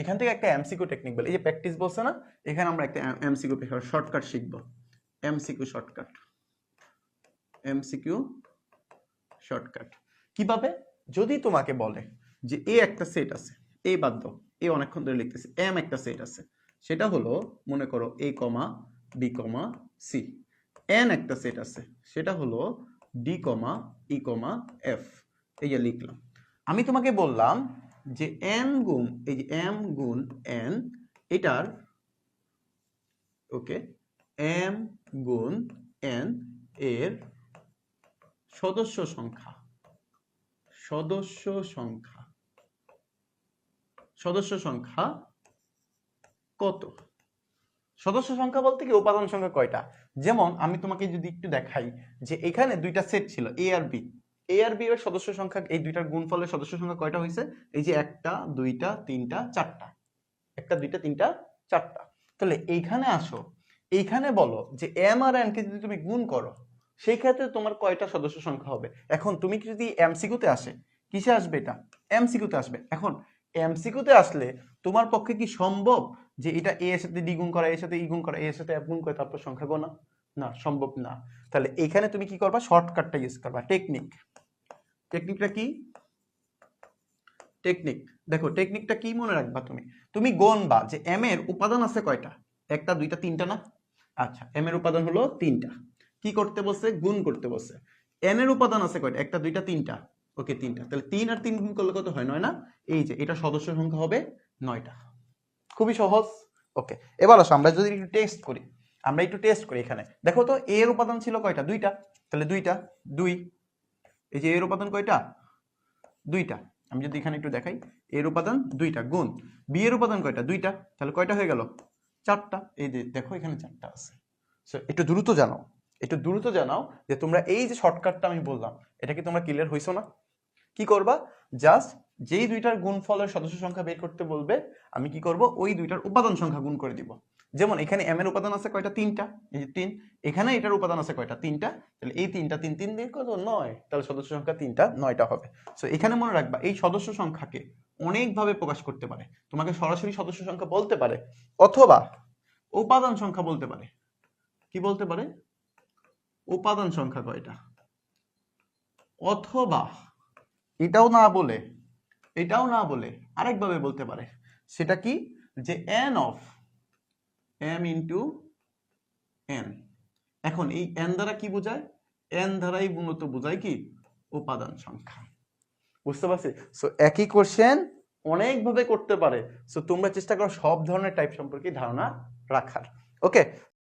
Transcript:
এখান থেকে একটা এমসিকিউ টেকনিক বলে, এই যে প্র্যাকটিস বলছে না, এখানে আমরা একটা এমসিকিউ শর্টকাট শিখব। এমসিকিউ শর্টকাট এমসিকিউ শর্টকাট কীভাবে? যদি তোমাকে বলে যে এ একটা সেট আছে, এ বাদ দাও, এ অনেকক্ষণ ধরে লিখতেছে এম একটা সেট আছে, সেটা হলো, মনে করো A comma B comma C N একটা সেট আছে, সেটা হলো ডি কমা ই কমা এফ এই যে লিখলাম। আমি তোমাকে বললাম যে এন গুণ, এই যে এম গুণ এন এটার ওকে এম গুণ এন এর সদস্য সংখ্যা সদস্য সংখ্যা সদস্য সংখ্যা কত? সদস্য সংখ্যা বলতে কি উপাদান সংখ্যা কয়টা? যেমন আমি তোমাকে যদি একটু দেখাই যে এখানে দুইটা সেট ছিল এ আর বি এ আর বি এর সদস্য সংখ্যা, এই দুইটার গুণফলের সদস্য সংখ্যা কয়টা হয়েছে? এই যে একটা, দুইটা, তিনটা, চারটা। একটা, দুইটা, তিনটা, চারটা। তাহলে এইখানে আসো, এইখানে বলো যে এম আর এন কে যদি তুমি গুণ করো সেই ক্ষেত্রে তোমার কয়টা সদস্য সংখ্যা হবে? এখন তুমি যদি এমসিকিউতে আসে, কিসে আসবে এটা? এমসিকিউতে আসবে। এখন এমসিকিউতে আসলে তোমার পক্ষে কি সম্ভব যে এটা এ এর সাথে ডি গুণ করা এর সাথে ই গুণ করা এর সাথে এফ গুণ করে তারপর সংখ্যা গোনা? না, সম্ভব না। তাহলে এইখানে তুমি কি করবা? শর্টকাটটা ইউজ করবা। টেকনিক টেকনিকটা কি? টেকনিক দেখো টেকনিকটা কি মনে রাখবা তুমি? তুমি গণবা যে এম এর উপাদান আছে কয়টা? একটা, দুইটা, তিনটা না? আচ্ছা এম এর উপাদান হলো তিনটা। কি করতে বলছে? গুণ করতে বলছে। এন এর উপাদান আছে কয়টা? একটা, দুইটা, তিনটা। ওকে, তিনটা। তাহলে তিন আর তিন গুণ করলে কত হয়? নয় না? এই যে, এটা সদস্য সংখ্যা হবে নয়টা। খুবই সহজ। ওকে, এবার আসো, আমরা যদি একটু টেস্ট করি। আমরা একটু টেস্ট করি এখানে। দেখো তো এ এর উপাদান ছিল কয়টা? দুইটা। তাহলে দুইটা দুই। এই যে এর উপাদান কয়টা? দুইটা। আমি যদি এখানে একটু দেখাই এর উপাদান দুইটা গুণ। বি এর উপাদান কয়টা? দুইটা। তাহলে কয়টা হয়ে গেল? চারটা। এই যে দেখো এখানে চারটা আছে। So, একটু দ্রুত জানাও। একটু দ্রুত জানাও যে তোমরা এই যে শর্টকাটটা আমি বললাম এটা কি তোমরা ক্লিয়ার হইছো না? কি করবা? জাস্ট যেই দুইটার গুণফলের সদস্য সংখ্যা বের করতে বলবে, আমি কি করব? ওই দুইটার উপাদান সংখ্যা গুণ করে দিব। যেমন এখানে এম এর উপাদান আছে কয়টা? তিনটা। এই যে তিন, এখানে এটার উপাদান আছে কয়টা? তিনটা। তাহলে এই তিনটা তিন তিন দিয়ে কত নয়। তাহলে সদস্য সংখ্যা তিনটা, নয়টা হবে। সো এখানে মনে রাখবা, এই সদস্য সংখ্যাকে অনেকভাবে প্রকাশ করতে পারে। তোমাকে সরাসরি সদস্য সংখ্যা বলতে পারে, অথবা উপাদান সংখ্যা বলতে পারে। কি বলতে পারে? উপাদান সংখ্যা কয়টা? অথবা এটাও না বলে এটাও না বলে আরেকভাবে বলতে পারে। সেটা কি? যে N of M into N এখন এই এন দ্বারা কি বোঝায়? এন দ্বারাই মূলত বোঝায় কি? উপাদান সংখ্যা। বুঝতে পারছি? সো একই কোশ্চেন অনেকভাবে করতে পারে। সো তোমরা চেষ্টা করো সব ধরনের টাইপ সম্পর্কে ধারণা রাখার। ওকে